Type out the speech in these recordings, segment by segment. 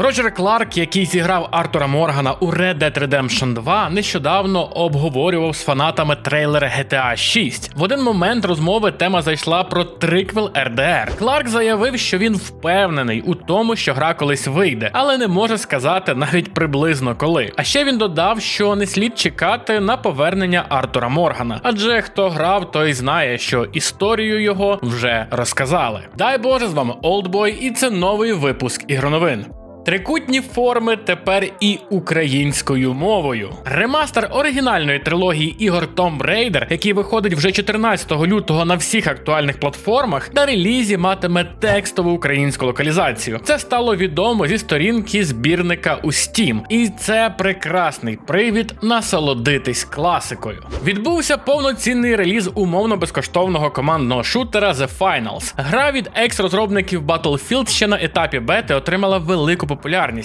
Роджер Кларк, який зіграв Артура Моргана у Red Dead Redemption 2, нещодавно обговорював з фанатами трейлер GTA 6. В один момент розмови тема зайшла про триквел RDR. Кларк заявив, що він впевнений у тому, що гра колись вийде, але не може сказати навіть приблизно коли. А ще він додав, що не слід чекати на повернення Артура Моргана, адже хто грав, той знає, що історію його вже розказали. Дай Боже, з вами Олдбой, і це новий випуск ігроновин. Трикутні форми тепер і українською мовою. Ремастер оригінальної трилогії ігор Tomb Raider, який виходить вже 14 лютого на всіх актуальних платформах, на релізі матиме текстову українську локалізацію. Це стало відомо зі сторінки збірника у Steam. І це прекрасний привід насолодитись класикою. Відбувся повноцінний реліз умовно безкоштовного командного шутера The Finals. Гра від екс-розробників Battlefield ще на етапі бети отримала велику популярність,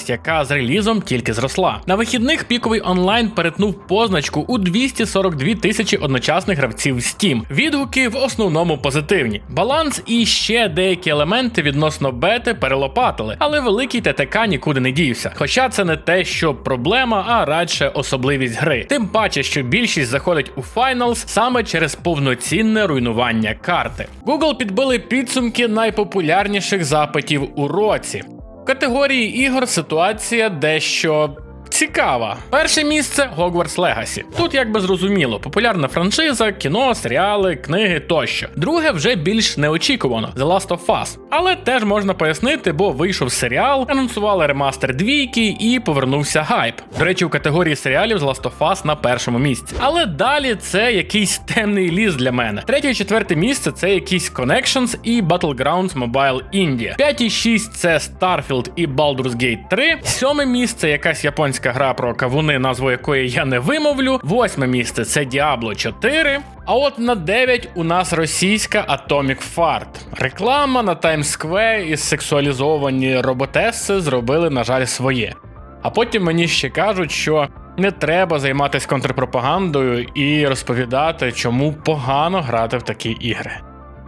яка з релізом тільки зросла. На вихідних піковий онлайн перетнув позначку у 242 тисячі одночасних гравців Steam. Відгуки в основному позитивні. Баланс і ще деякі елементи відносно бети перелопатили, але великий ТТК нікуди не дівся. Хоча це не те, що проблема, а радше особливість гри. Тим паче, що більшість заходить у Finals саме через повноцінне руйнування карти. Google підбили підсумки найпопулярніших запитів у році. Категорії ігор ситуація дещо. Цікава. Перше місце Hogwarts Legacy. Тут якби зрозуміло, популярна франшиза, кіно, серіали, книги тощо. Друге вже більш неочікувано The Last of Us. Але теж можна пояснити, бо вийшов серіал, анонсували ремастер двійки і повернувся гайп. До речі, у категорії серіалів The Last of Us на першому місці. Але далі це якийсь темний ліс для мене. Третє і четверте місце це якісь Connections і Battlegrounds Mobile India. 5 і 6 це Starfield і Baldur's Gate 3. Сьоме місце якась японська гра про кавуни, назву якої я не вимовлю. Восьме місце це Diablo 4. А от на 9 у нас російська Atomic Fart. Реклама на Times Square і сексуалізовані роботеси зробили, на жаль, своє. А потім мені ще кажуть, що не треба займатися контрпропагандою і розповідати, чому погано грати в такі ігри.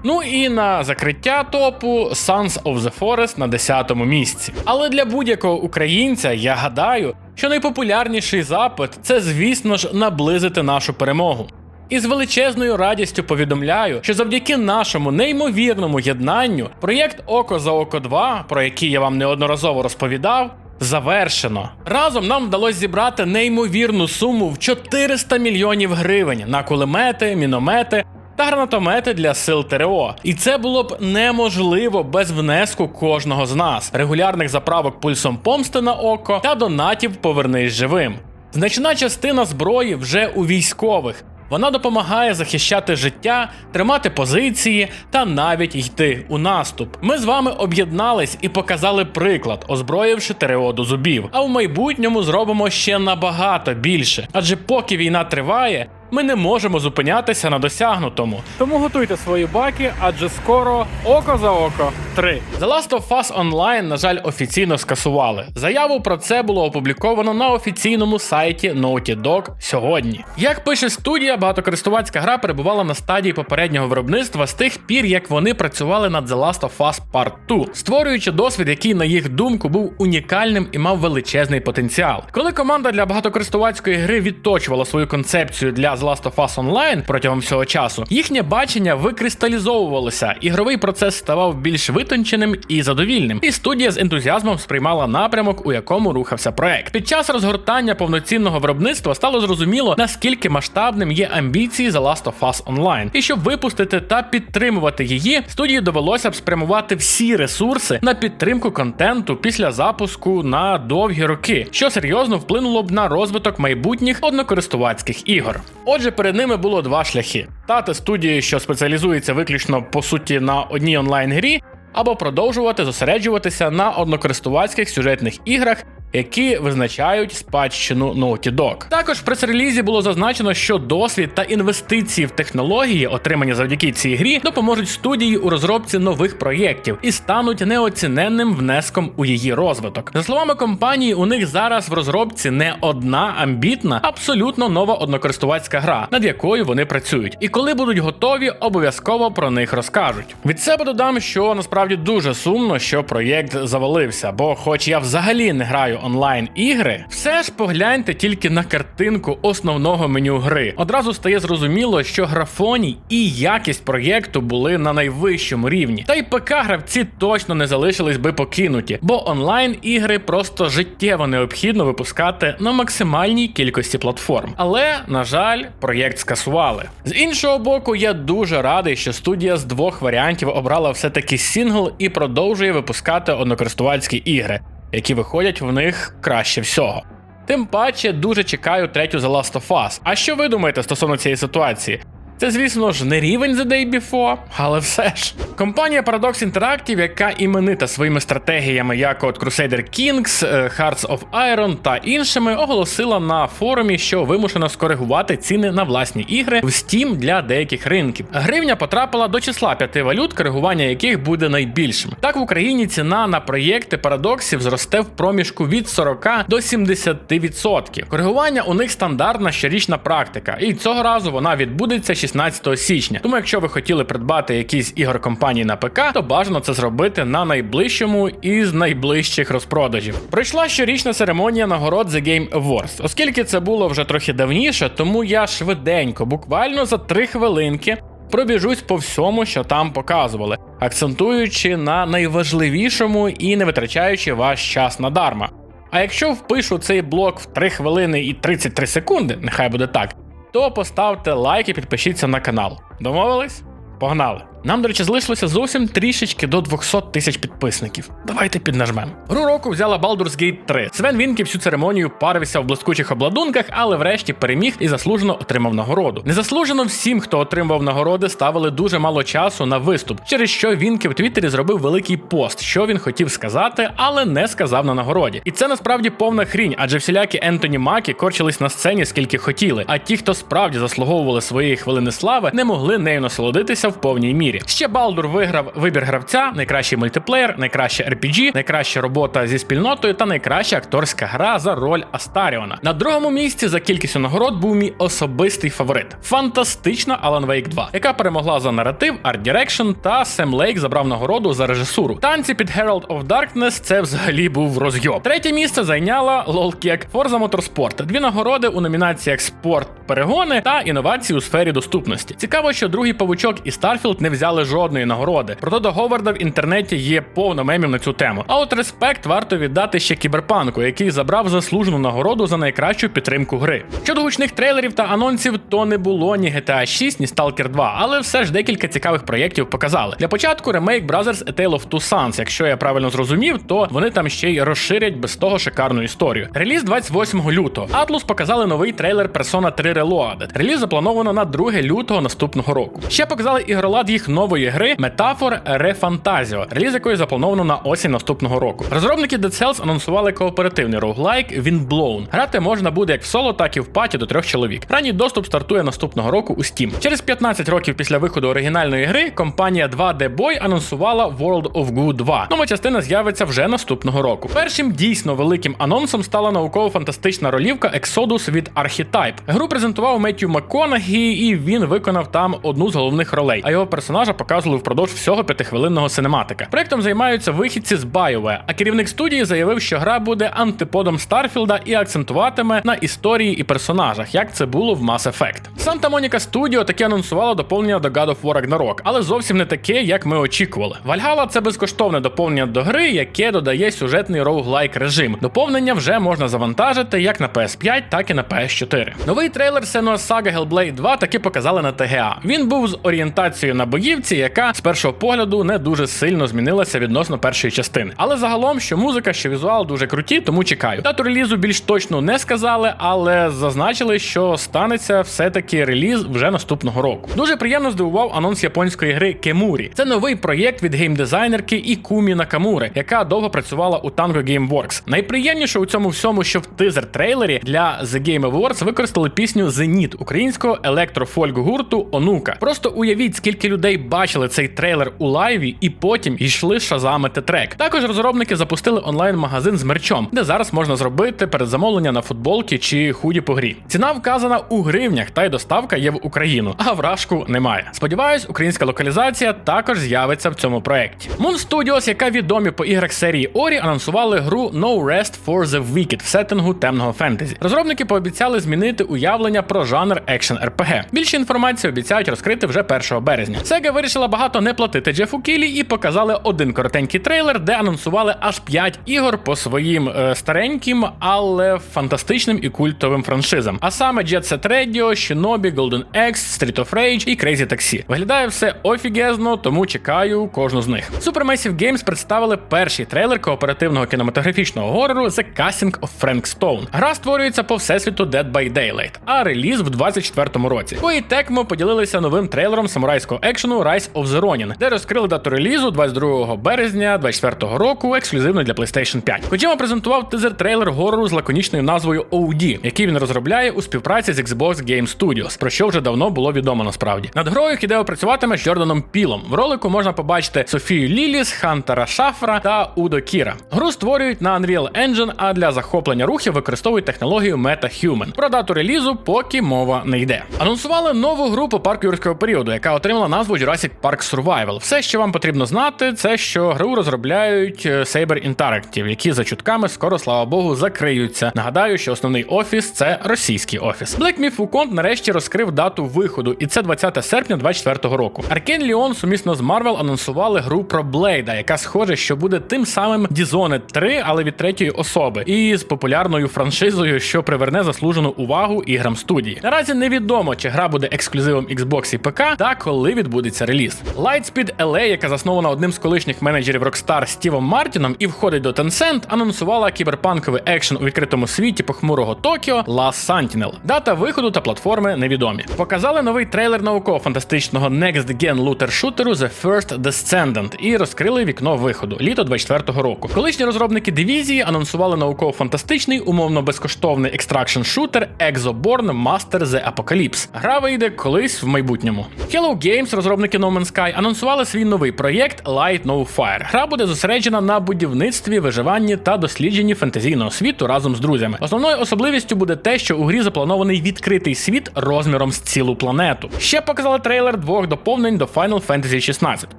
Ну і на закриття топу Sons of the Forest на 10-му місці. Але для будь-якого українця я гадаю, що найпопулярніший запит це, звісно ж, наблизити нашу перемогу. І з величезною радістю повідомляю, що завдяки нашому неймовірному єднанню проєкт Око за Око 2, про який я вам неодноразово розповідав, завершено. Разом нам вдалося зібрати неймовірну суму в 400 мільйонів гривень на кулемети, міномети та гранатомети для сил ТРО. І це було б неможливо без внеску кожного з нас, регулярних заправок пульсом помсти на око та донатів Повернись живим. Значна частина зброї вже у військових. Вона допомагає захищати життя, тримати позиції та навіть йти у наступ. Ми з вами об'єднались і показали приклад, озброївши ТРО до зубів. А в майбутньому зробимо ще набагато більше. Адже поки війна триває, ми не можемо зупинятися на досягнутому. Тому готуйте свої баки, адже скоро око за око 3. The Last of Us Online, на жаль, офіційно скасували. Заяву про це було опубліковано на офіційному сайті Naughty Dog сьогодні. Як пише студія, багатокористувацька гра перебувала на стадії попереднього виробництва з тих пір, як вони працювали над The Last of Us Part 2, створюючи досвід, який, на їх думку, був унікальним і мав величезний потенціал. Коли команда для багатокористувацької гри відточувала свою концепцію для The Last of Us Online протягом всього часу, їхнє бачення викристалізовувалося, ігровий процес ставав більш витонченим і задовільним. І студія з ентузіазмом сприймала напрямок, у якому рухався проект. Під час розгортання повноцінного виробництва стало зрозуміло, наскільки масштабним є амбіції The Last of Us Online. І щоб випустити та підтримувати її, студії довелося б спрямувати всі ресурси на підтримку контенту після запуску на довгі роки, що серйозно вплинуло б на розвиток майбутніх однокористувацьких ігор. Отже, перед ними було два шляхи: стати студією, що спеціалізується виключно по суті на одній онлайн-грі, або продовжувати зосереджуватися на однокористувацьких сюжетних іграх, які визначають спадщину Naughty Dog. Також в прес-релізі було зазначено, що досвід та інвестиції в технології, отримані завдяки цій грі, допоможуть студії у розробці нових проєктів і стануть неоціненним внеском у її розвиток. За словами компанії, у них зараз в розробці не одна амбітна, абсолютно нова однокористувацька гра, над якою вони працюють. І коли будуть готові, обов'язково про них розкажуть. Від себе додам, що насправді дуже сумно, що проєкт завалився, бо, хоч я взагалі не граю онлайн ігри, все ж погляньте тільки на картинку основного меню гри. Одразу стає зрозуміло, що графоній і якість проєкту були на найвищому рівні. Та й ПК гравці точно не залишились би покинуті, бо онлайн ігри просто життєво необхідно випускати на максимальній кількості платформ. Але, на жаль, проєкт скасували. З іншого боку, я дуже радий, що студія з двох варіантів обрала все-таки сінгл і продовжує випускати однокористувацькі ігри, які виходять в них краще всього. Тим паче дуже чекаю третю The Last of Us. А що ви думаєте стосовно цієї ситуації? Це, звісно ж, не рівень The Day Before, але все ж. Компанія Paradox Interactive, яка іменита своїми стратегіями, як от Crusader Kings, е, Hearts of Iron та іншими, оголосила на форумі, що вимушена скоригувати ціни на власні ігри в Steam для деяких ринків. Гривня потрапила до числа п'яти валют, коригування яких буде найбільшим. Так в Україні ціна на проєкти парадоксів зросте в проміжку від 40 до 70%. Коригування у них стандартна щорічна практика, і цього разу вона відбудеться 16 січня. Тому, якщо ви хотіли придбати якісь ігор компанії на ПК, то бажано це зробити на найближчому із найближчих розпродажів. Пройшла щорічна церемонія нагород The Game Awards. Оскільки це було вже трохи давніше, тому я швиденько, буквально за 3 хвилинки. Пробіжусь по всьому, що там показували, акцентуючи на найважливішому і не витрачаючи ваш час надарма. А якщо впишу цей блок в 3 хвилини і 33 секунди, нехай буде так, то поставте лайк і підпишіться на канал. Домовились? Погнали! Нам, до речі, залишилося зовсім трішечки до 200 тисяч підписників. Давайте піднажмемо. Гру року взяла Baldur's Gate 3. Свен Вінкі всю церемонію парився в блискучих обладунках, але врешті переміг і заслужено отримав нагороду. Незаслужено всім, хто отримав нагороди, ставили дуже мало часу на виступ, через що Вінкі в Твіттері зробив великий пост, що він хотів сказати, але не сказав на нагороді. І це насправді повна хрінь, адже всілякі Ентоні Макі корчились на сцені скільки хотіли. А ті, хто справді заслуговували своєї хвилини слави, не могли нею насолодитися в повній мірі. Ще Балдур виграв вибір гравця, найкращий мультиплеєр, найкраще RPG, найкраща робота зі спільнотою та найкраща акторська гра за роль Астаріона. На другому місці за кількістю нагород був мій особистий фаворит. Фантастична Alan Wake 2, яка перемогла за наратив, Art Direction та Сем Лейк забрав нагороду за режисуру. Танці під Herald of Darkness це взагалі був розйоб. Третє місце зайняла лолкек Forza Motorsport. Дві нагороди у номінаціях спорт, перегони та інновації у сфері доступності. Цікаво, що другий павучок і Starfield не взяли жодної нагороди. Проте до Говарда в інтернеті є повно мемів на цю тему. А от респект варто віддати ще кіберпанку, який забрав заслужену нагороду за найкращу підтримку гри. Щодо гучних трейлерів та анонсів, то не було ні GTA 6, ні Stalker 2, але все ж декілька цікавих проєктів показали. Для початку ремейк Brothers A Tale of Two Sons. Якщо я правильно зрозумів, то вони там ще й розширять без того шикарну історію. Реліз 28 лютого. Atlus показали новий трейлер Persona 3 Reloaded. Реліз заплановано на 2 лютого наступного року. Ще показали ігролад їх нової гри Metaphor Refantasio, реліз якої заплановано на осінь наступного року. Розробники Dead Cells анонсували кооперативний роуглайк Windblown. Грати можна буде як в соло, так і в паті до трьох чоловік. Ранній доступ стартує наступного року у Steam. Через 15 років після виходу оригінальної гри компанія 2D Boy анонсувала World of Goo 2. Нова частина з'явиться вже наступного року. Першим дійсно великим анонсом стала науково-фантастична ролівка Exodus від Archetype. Гру презентував Меттью МакКонагі, і він виконав там одну з головних ролей, а його персонажа показували впродовж всього п'ятихвилинного синематика. Проектом займаються вихідці з BioWare, а керівник студії заявив, що гра буде антиподом Старфілда і акцентуватиме на історії і персонажах, як це було в Mass Effect. Санта Моніка Studio таки анонсувала доповнення до God of War Ragnarok, але зовсім не таке, як ми очікували. Valhalla – це безкоштовне доповнення до гри, яке додає сюжетний роуглайк режим. Доповнення вже можна завантажити як на PS5, так і на PS4. Новий трейлер Senua's Saga Hellblade 2 таки показали на TGA. Він був з орієнтацією на бої боївці, яка з першого погляду не дуже сильно змінилася відносно першої частини. Але загалом, що музика, що візуал дуже круті, тому чекаю. Дату релізу більш точно не сказали, але зазначили, що станеться все-таки реліз вже наступного року. Дуже приємно здивував анонс японської гри Кемурі. Це новий проєкт від геймдизайнерки Ікумі Накамури, яка довго працювала у Tango Gameworks. Найприємніше у цьому всьому, що в тизер трейлері для The Game Awards використали пісню Зеніт українського електрофольк гурту Онука. Просто уявіть, скільки людей бачили цей трейлер у лайві і потім йшли шазамити трек. Також розробники запустили онлайн-магазин з мерчом, де зараз можна зробити передзамовлення на футболки чи худі по грі. Ціна вказана у гривнях, та й доставка є в Україну, а вражку немає. Сподіваюсь, українська локалізація також з'явиться в цьому проєкті. Moon Studios, яка відомі по іграх серії Ori, анонсували гру No Rest for the Wicked в сеттингу темного фентезі. Розробники пообіцяли змінити уявлення про жанр екшен RPG. Більше інформації обіцяють розкрити вже 1 березня. Sega вирішила багато не платити Джефу Кілі і показали один коротенький трейлер, де анонсували аж 5 ігор по своїм е, стареньким, але фантастичним і культовим франшизам. А саме Jet Set Radio, Shinobi, Golden Axe, Street of Rage і Crazy Taxi. Виглядає все офігезно, тому чекаю кожну з них. Supermassive Games представили перший трейлер кооперативного кінематографічного горору The Casting of Frank Stone. Гра створюється по всесвіту Dead by Daylight, а реліз в 24-му році. Koei Tecmo поділилися новим трейлером самурайського екшену Rise of the Ronin, де розкрили дату релізу 22 березня 24 року, ексклюзивно для PlayStation 5. Kojima презентував тизер трейлер горору з лаконічною назвою OD, який він розробляє у співпраці з Xbox Game Studios, про що вже давно було відомо насправді. Над грою Хідео працюватиме з Джорданом Пілом. В ролику можна побачити Софію Ліліс, Хантера Шафра та Удо Кіра. Гру створюють на Unreal Engine, а для захоплення рухів використовують технологію MetaHuman. Про дату релізу поки мова не йде. Анонсували нову гру по парку юрського періоду, яка отримала назву Jurassic Park Survival. Все, що вам потрібно знати, це що гру розробляють е, Saber Interactive, які за чутками скоро, слава Богу, закриються. Нагадаю, що основний офіс це російський офіс. Black Myth Wukong нарешті розкрив дату виходу, і це 20 серпня 24 року. Arkane Leon сумісно з Marvel анонсували гру про Блейда, яка схоже, що буде тим самим Dishonored 3, але від третьої особи, і з популярною франшизою, що приверне заслужену увагу іграм студії. Наразі невідомо, чи гра буде ексклюзивом Xbox і ПК, та коли відбудеться реліз. Lightspeed LA, яка заснована одним з колишніх менеджерів Rockstar Стівом Мартіном і входить до Tencent, анонсувала кіберпанковий екшен у відкритому світі похмурого Токіо Last Sentinel. Дата виходу та платформи невідомі. Показали новий трейлер науково-фантастичного Next Gen лутер шутеру The First Descendant і розкрили вікно виходу літо 24-го року. Колишні розробники дивізії анонсували науково-фантастичний, умовно безкоштовний екстракшн шутер Exoborn Master The Apocalypse. Гра вийде колись в майбутньому. Hello Games, розробники No Man's Sky, анонсували свій новий проєкт Light No Fire. Гра буде зосереджена на будівництві, виживанні та дослідженні фентезійного світу разом з друзями. Основною особливістю буде те, що у грі запланований відкритий світ розміром з цілу планету. Ще показали трейлер двох доповнень до Final Fantasy 16.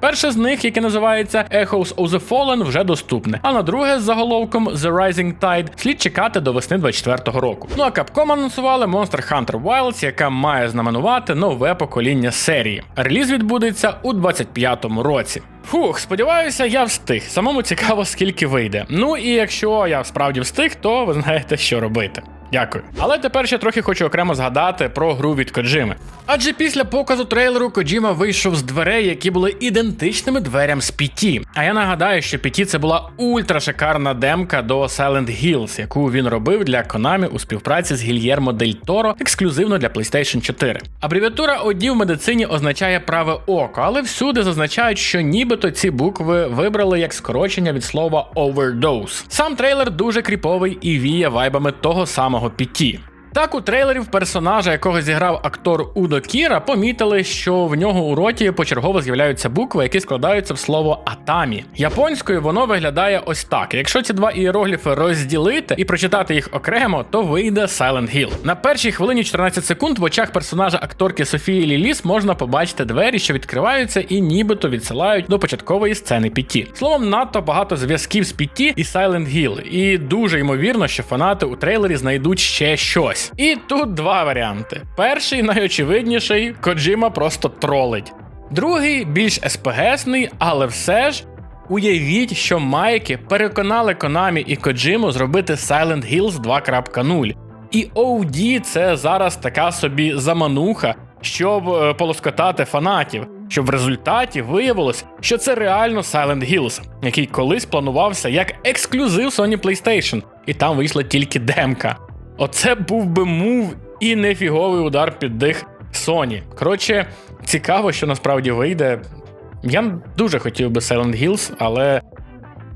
Перше з них, яке називається Echoes of the Fallen, вже доступне. А на друге з заголовком The Rising Tide слід чекати до весни 24-го року. Ну а Capcom анонсували Monster Hunter Wilds, яка має знаменувати нове покоління серії. Реліз відбудеться у 25-му році. Фух, сподіваюся, я встиг. Самому цікаво, скільки вийде. Ну і якщо я справді встиг, то ви знаєте, що робити. Дякую. Але тепер ще трохи хочу окремо згадати про гру від Коджими. Адже після показу трейлеру Коджіма вийшов з дверей, які були ідентичними дверям з PT. А я нагадаю, що PT це була ультра шикарна демка до Silent Hills, яку він робив для Konami у співпраці з Гільєрмо Дель Торо ексклюзивно для PlayStation 4. Абревіатура OD в медицині означає праве око, але всюди зазначають, що нібито ці букви вибрали як скорочення від слова overdose. Сам трейлер дуже кріповий і віє вайбами того самого PT. Так, у трейлері в персонажа, якого зіграв актор Удо Кіра, помітили, що в нього у роті почергово з'являються букви, які складаються в слово атамі. Японською воно виглядає ось так. Якщо ці два ієрогліфи розділити і прочитати їх окремо, то вийде Silent Hill. На першій хвилині 14 секунд в очах персонажа акторки Софії Ліліс можна побачити двері, що відкриваються і нібито відсилають до початкової сцени Піті. Словом, надто багато зв'язків з Піті і Silent Hill, і дуже ймовірно, що фанати у трейлері знайдуть ще щось. І тут два варіанти. Перший, найочевидніший, Коджима просто тролить. Другий більш СПГсний, але все ж. Уявіть, що майки переконали Konami і Коджиму зробити Silent Hills 2.0. І OD це зараз така собі замануха, щоб е, полоскотати фанатів. що в результаті виявилось, що це реально Silent Hills, який колись планувався як ексклюзив Sony PlayStation, і там вийшла тільки демка. Оце був би мув і нефіговий удар під дих Sony. Коротше, цікаво, що насправді вийде. Я дуже хотів би Silent Hills, але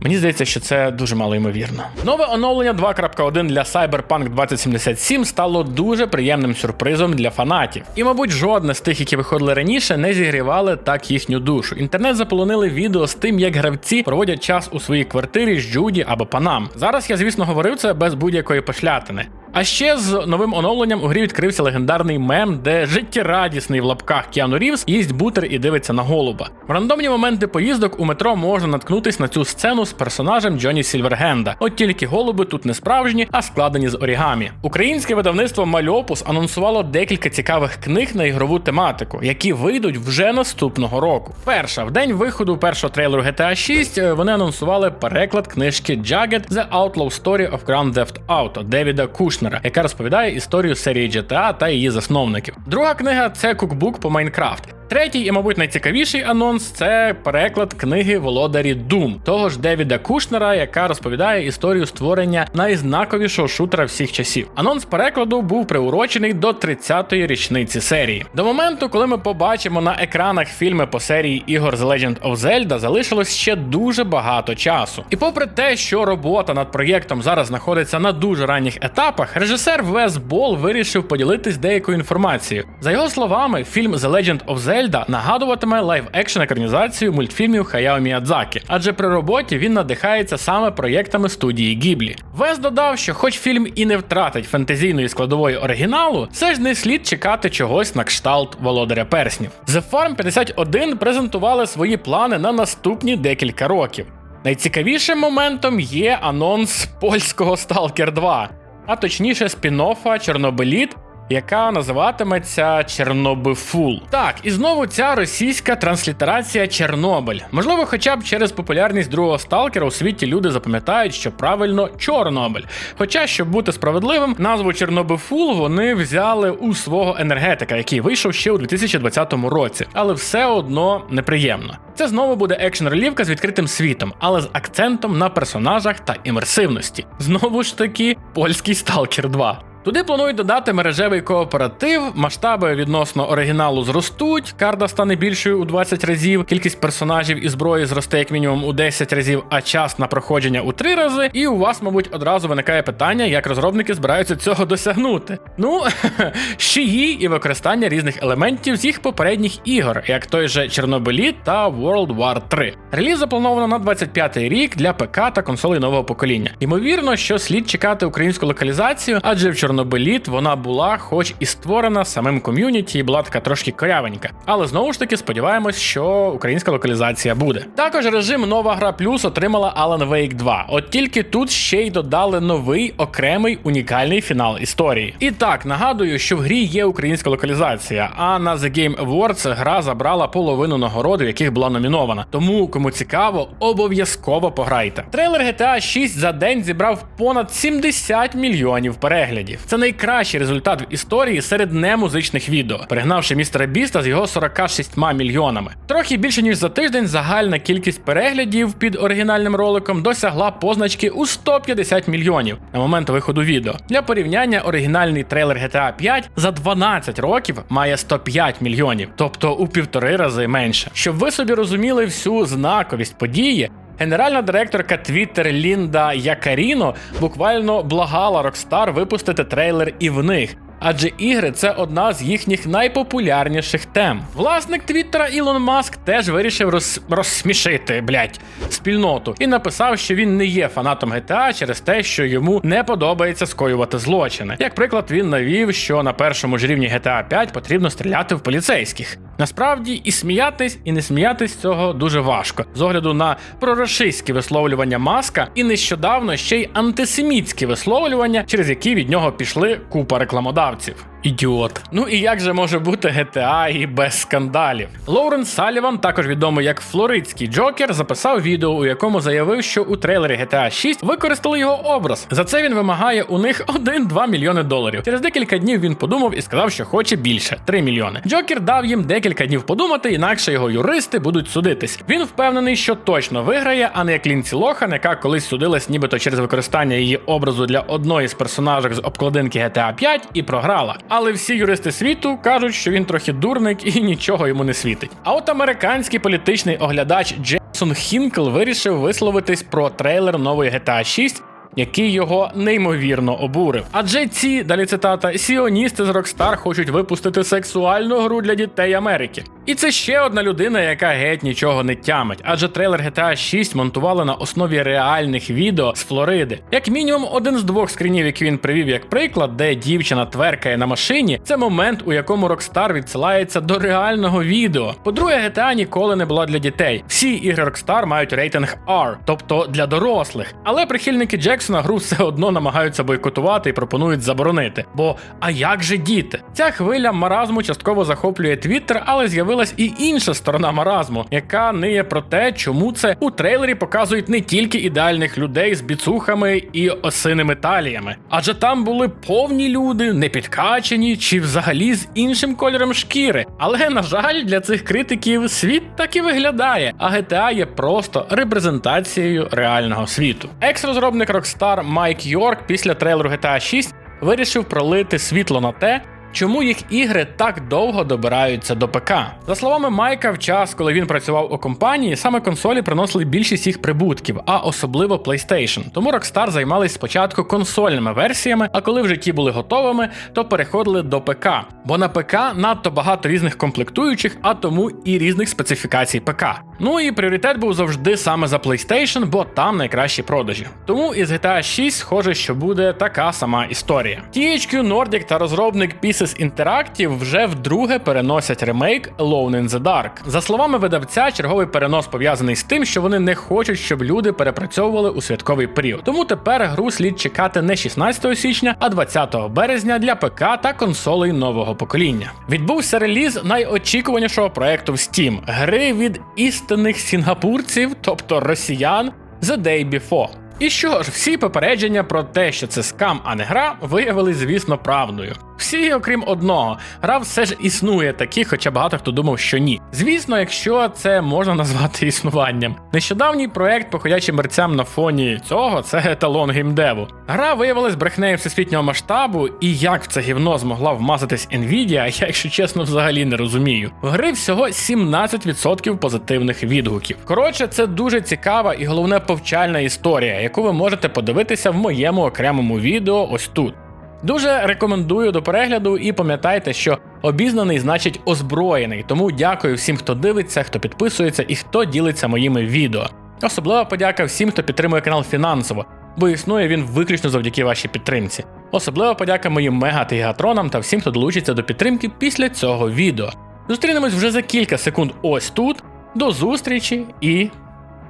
Мені здається, що це дуже мало ймовірно. Нове оновлення 2.1 для Cyberpunk 2077 стало дуже приємним сюрпризом для фанатів. І, мабуть, жодне з тих, які виходили раніше, не зігрівали так їхню душу. Інтернет заполонили відео з тим, як гравці проводять час у своїй квартирі з Джуді або Панам. Зараз я, звісно, говорив це без будь-якої пошлятини. А ще з новим оновленням у грі відкрився легендарний мем, де життєрадісний в лапках Кіану Рівз їсть бутер і дивиться на голуба. В рандомні моменти поїздок у метро можна наткнутись на цю сцену з персонажем Джоні Сільвергенда. От тільки голуби тут не справжні, а складені з орігамі. Українське видавництво Мальопус анонсувало декілька цікавих книг на ігрову тематику, які вийдуть вже наступного року. Перша в день виходу першого трейлеру GTA 6 е, вони анонсували переклад книжки Jagged The Outlaw Story of Grand Theft Auto Девіда Кушнера, яка розповідає історію серії GTA та її засновників. Друга книга це кукбук по Майнкрафт. Третій і, мабуть, найцікавіший анонс це переклад книги Володарі Дум, того ж Девіда Кушнера, яка розповідає історію створення найзнаковішого шутера всіх часів. Анонс перекладу був приурочений до 30-ї річниці серії. До моменту, коли ми побачимо на екранах фільми по серії ігор The Legend of Zelda, залишилось ще дуже багато часу. І попри те, що робота над проєктом зараз знаходиться на дуже ранніх етапах, режисер Вес Бол вирішив поділитись деякою інформацією. За його словами, фільм The Legend of Zelda нагадуватиме лайв-екшн екранізацію мультфільмів Хаяо Міядзакі, адже при роботі він надихається саме проєктами студії Гіблі. Вес додав, що хоч фільм і не втратить фентезійної складової оригіналу, все ж не слід чекати чогось на кшталт Володаря Перснів. The Farm 51 презентували свої плани на наступні декілька років. Найцікавішим моментом є анонс польського Stalker 2, а точніше спін-оффа Чорнобиліт, яка називатиметься Чорнобифул. Так, і знову ця російська транслітерація Чорнобиль. Можливо, хоча б через популярність другого сталкера у світі люди запам'ятають, що правильно Чорнобиль. Хоча, щоб бути справедливим, назву Чорнобифул вони взяли у свого енергетика, який вийшов ще у 2020 році, але все одно неприємно. Це знову буде екшн-релівка з відкритим світом, але з акцентом на персонажах та імерсивності. Знову ж таки, польський Сталкер 2. Туди планують додати мережевий кооператив, масштаби відносно оригіналу зростуть, карта стане більшою у 20 разів, кількість персонажів і зброї зросте як мінімум у 10 разів, а час на проходження у 3 рази. І у вас, мабуть, одразу виникає питання, як розробники збираються цього досягнути. Ну, шиї і використання різних елементів з їх попередніх ігор, як той же Чорнобиліт та World War 3. Реліз заплановано на 25-й рік для ПК та консолей нового покоління. Ймовірно, що слід чекати українську локалізацію, адже в Чорнобиліт вона була, хоч і створена самим ком'юніті, і була така трошки корявенька. Але знову ж таки сподіваємось, що українська локалізація буде. Також режим Нова Гра Плюс отримала Alan Wake 2. От тільки тут ще й додали новий окремий унікальний фінал історії. І так нагадую, що в грі є українська локалізація, а на The Game Awards гра забрала половину нагород, в яких була номінована. Тому, кому цікаво, обов'язково пограйте. Трейлер GTA 6 за день зібрав понад 70 мільйонів переглядів. Це найкращий результат в історії серед немузичних відео, перегнавши містера Біста з його 46 мільйонами. Трохи більше ніж за тиждень загальна кількість переглядів під оригінальним роликом досягла позначки у 150 мільйонів на момент виходу відео. Для порівняння оригінальний трейлер GTA 5 за 12 років має 105 мільйонів, тобто у півтори рази менше. Щоб ви собі розуміли всю знаковість події. Генеральна директорка Twitter Лінда Якаріно буквально благала Rockstar випустити трейлер і в них. Адже ігри це одна з їхніх найпопулярніших тем. Власник Твіттера Ілон Маск теж вирішив роз... розсмішити блять спільноту і написав, що він не є фанатом GTA через те, що йому не подобається скоювати злочини. Як приклад, він навів, що на першому ж рівні GTA 5 потрібно стріляти в поліцейських. Насправді і сміятись, і не сміятись цього дуже важко з огляду на прорашистські висловлювання маска, і нещодавно ще й антисемітські висловлювання, через які від нього пішли купа рекламодавців виконавців. Ідіот. Ну і як же може бути GTA і без скандалів? Лоуренс Саліван, також відомий як Флоридський Джокер, записав відео, у якому заявив, що у трейлері GTA 6 використали його образ. За це він вимагає у них 1-2 мільйони доларів. Через декілька днів він подумав і сказав, що хоче більше 3 мільйони. Джокер дав їм декілька днів подумати, інакше його юристи будуть судитись. Він впевнений, що точно виграє, а не як Лінці Лохан, яка колись судилась нібито через використання її образу для одної з персонажок з обкладинки GTA 5 і програла. Але всі юристи світу кажуть, що він трохи дурник і нічого йому не світить. А от американський політичний оглядач Джейсон Хінкл вирішив висловитись про трейлер нової GTA 6 який його неймовірно обурив. Адже ці, далі цитата, сіоністи з Rockstar хочуть випустити сексуальну гру для дітей Америки. І це ще одна людина, яка геть нічого не тямить. Адже трейлер GTA 6 монтували на основі реальних відео з Флориди. Як мінімум, один з двох скрінів, які він привів як приклад, де дівчина тверкає на машині, це момент, у якому Rockstar відсилається до реального відео. По-друге, GTA ніколи не була для дітей. Всі ігри Rockstar мають рейтинг R, тобто для дорослих. Але прихильники Джексона гру все одно намагаються бойкотувати і пропонують заборонити. Бо а як же діти? Ця хвиля маразму частково захоплює Твіттер, але з'явилась і інша сторона маразму, яка ниє про те, чому це у трейлері показують не тільки ідеальних людей з біцухами і осиними таліями, адже там були повні люди, не підкачені чи взагалі з іншим кольором шкіри. Але на жаль, для цих критиків світ так і виглядає, а GTA є просто репрезентацією реального світу. Екс-розробник Rockstar Майк Йорк після трейлеру GTA 6 вирішив пролити світло на те. Чому їх ігри так довго добираються до ПК? За словами Майка, в час, коли він працював у компанії, саме консолі приносили більшість їх прибутків, а особливо PlayStation. Тому Rockstar займались спочатку консольними версіями, а коли вже ті були готовими, то переходили до ПК. Бо на ПК надто багато різних комплектуючих, а тому і різних специфікацій ПК. Ну і пріоритет був завжди саме за PlayStation, бо там найкращі продажі. Тому із GTA 6 схоже, що буде така сама історія. THQ Nordic та розробник Pieces Interactive вже вдруге переносять ремейк Alone in the Dark. За словами видавця, черговий перенос пов'язаний з тим, що вони не хочуть, щоб люди перепрацьовували у святковий період. Тому тепер гру слід чекати не 16 січня, а 20 березня для ПК та консолей нового покоління. Відбувся реліз найочікуванішого проекту в Steam – гри від істинних сінгапурців, тобто росіян, The Day Before. І що ж, всі попередження про те, що це скам, а не гра, виявились, звісно, правдою. Всі, окрім одного, гра все ж існує такі, хоча багато хто думав, що ні. Звісно, якщо це можна назвати існуванням. Нещодавній проект по ходячим мерцям на фоні цього це еталон геймдеву. Гра виявилась брехнею всесвітнього масштабу, і як в це гівно змогла вмазатись Nvidia, я, якщо чесно, взагалі не розумію. В гри всього 17% позитивних відгуків. Коротше, це дуже цікава і головне повчальна історія, яку ви можете подивитися в моєму окремому відео ось тут. Дуже рекомендую до перегляду і пам'ятайте, що обізнаний значить озброєний. Тому дякую всім, хто дивиться, хто підписується і хто ділиться моїми відео. Особлива подяка всім, хто підтримує канал фінансово, бо існує він виключно завдяки вашій підтримці. Особлива подяка моїм мега та гігатронам та всім, хто долучиться до підтримки після цього відео. Зустрінемось вже за кілька секунд ось тут. До зустрічі і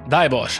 дай Боже!